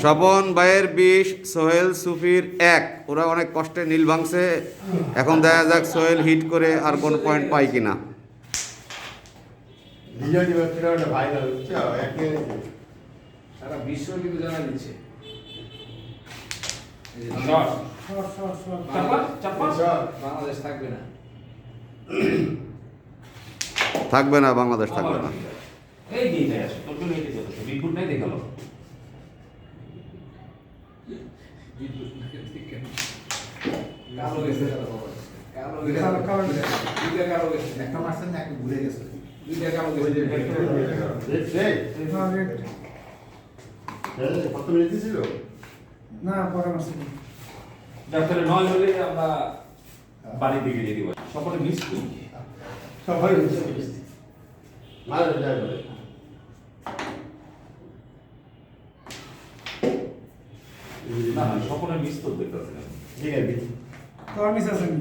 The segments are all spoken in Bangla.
স্বপন ভাইয়ের বিশ সোহেল সুফির এক। ওরা অনেক কষ্টে নীল ভাঙছে। এখন দেখা যাক সোহেল হিট করে আর কোন পয়েন্ট পায় কিনা। থাকবে না। বাংলাদেশ থাকবে না। এই যে এটাই তোর জন্য এটাই যথেষ্ট বিদ্যুৎ নাই দেখাল। কালো গেছে কালো গেছে কালো- কালো গেছে। দুইটা কালো গেছে। একটা মারছেন না একটা ঘুরে গেছে। দুইটা কালো গেছে হ্যাঁ, রেড। কত মিনিট ছিল না পরে মাসে ডাক্তারের নয় হলে আমরা বাড়ির দিকে যেতে পারি। সকলে মিস করি। সবাই মারা যায় বলে। না না সকলে মিস তো দেখতেছে না। ঠিক আছে। তোর মিস আছে নি?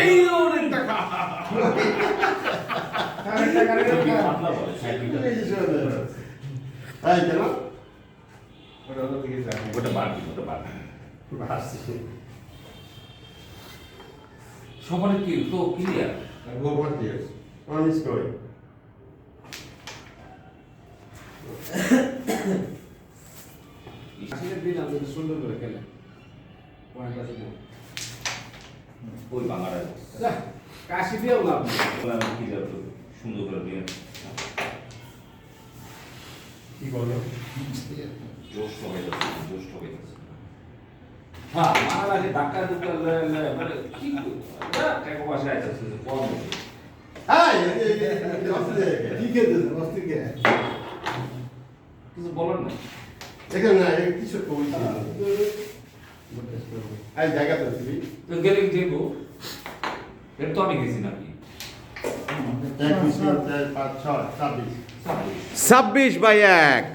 এই অনেক টাকা। কারেন্টটা কারেন্টটা পাতলা বলে। সাইকেলটা তাই কেন ওটা ওটা দিকে যায় ওটা বাড়বি ওটা বাড়বি আসছি। সকলে কি তো ক্লিয়ার গোবর দিয়ে প্রমিস করি আসলে যদি সুন্দর করে খেলে। পয়েন্ট আছে ওই বাংলাটা কাশি দিয়েও লাভ নেই। কি যাবে সুন্দর করে দিয়ে। কি বলো? জোশ হয়ে যাচ্ছে জোশ যাচ্ছে। মারা লাগে ধাক্কা দুক্কা মানে কি টাকা পয়সা আছে কম হয়েছে হাই কি খেতে অস্থির কে? কিছু বলার না এখানে না কিছু বলছি এই জায়গা তো তুমি তো গেলে দেখবো এর তো আমি গেছি নাকি এক দুই তিন চার পাঁচ ছয় ছাব্বিশ ছাব্বিশ বাই এক